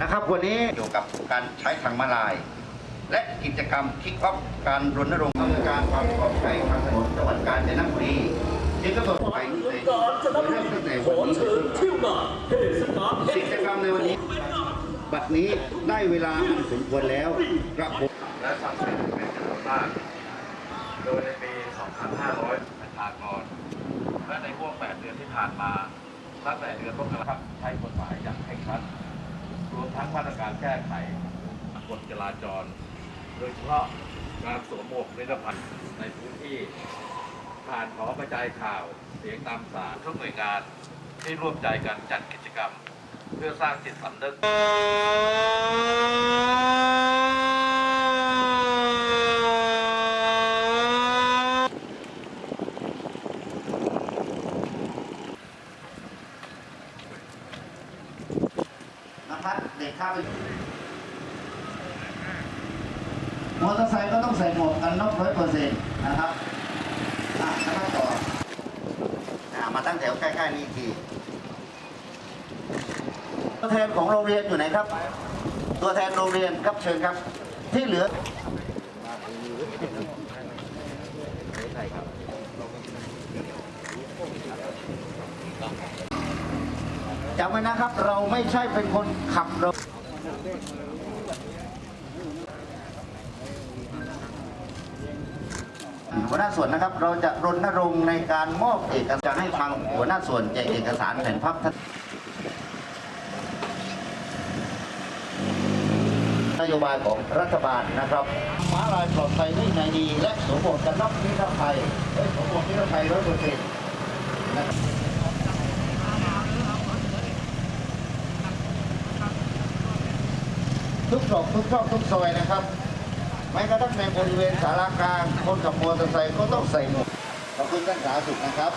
นะครับ วันนี้เกี่ยวกับการใช้ทางมาลาย และกิจกรรมคิกออฟการรณรงค์อำนวยการความปลอดภัยทางถนนจังหวัดกาญจนบุรีจึงกำหนดไปในการจนบุเริ่รีมตั้งแต่ขวันอนี้เชิญเที่ยวงานเทศกาลกิจกรรมในวันนี้ บัดนี้ได้เวลาอันสมควรแล้วกระผมและสังเกตเป็นจำนวนมาก โดยในปี 2500ประชากรและในห่วง8เดือนที่ผ่านมาตั้งแต่เดือนมกราคมใช้กฎ ทั้งมาตรการแก้ไขกฎจราจร โดยเฉพาะการสวมหมวกนิรภัยในพื้นที่ผ่านขอกระจายข่าวเสียงตามสารทุกหน่วยงานที่ร่วมใจกันจัดกิจกรรม เพื่อสร้างจิตสำนึก นะครับเด็กข้าไปมอเตอร์ไซค์ก็ต้องใส่หมวกกันน็อกร้อยเปอร์เซ็นต์นะครับอะนะครับต่ออ่ามาตั้งแถวใกล้ๆนี่ทีตัวแทนของโรงเรียนอยู่ไหนครับ ตัวแทนโรงเรียนครับเชิญครับ ที่เหลือ จำไว้นะครับ เราไม่ใช่เป็นคนขับรถหัวหน้าส่วนนะครับ เราจะรณรงค์ในการมอบเอกสารให้ทางหัวหน้าส่วนแจกเอกสารแผ่นพับนโยบายของรัฐบาลนะครับม้าลายปลอดภัยนิ่งในดีและสมบูรณ์กันน็อกนิรภัยเอ้ยสมบูรณ์นิรภัยร้อยเปอร์เซ็นต์นะครับ ทุกตรอกทุกซอกทุกซอยนะครับแม้กระทั่งในบริเวณสารากลางคนขับมอเตอร์ไซค์ก็ต้องใส่หมวกขอบคุณท่านสาธารณสุขนะครับ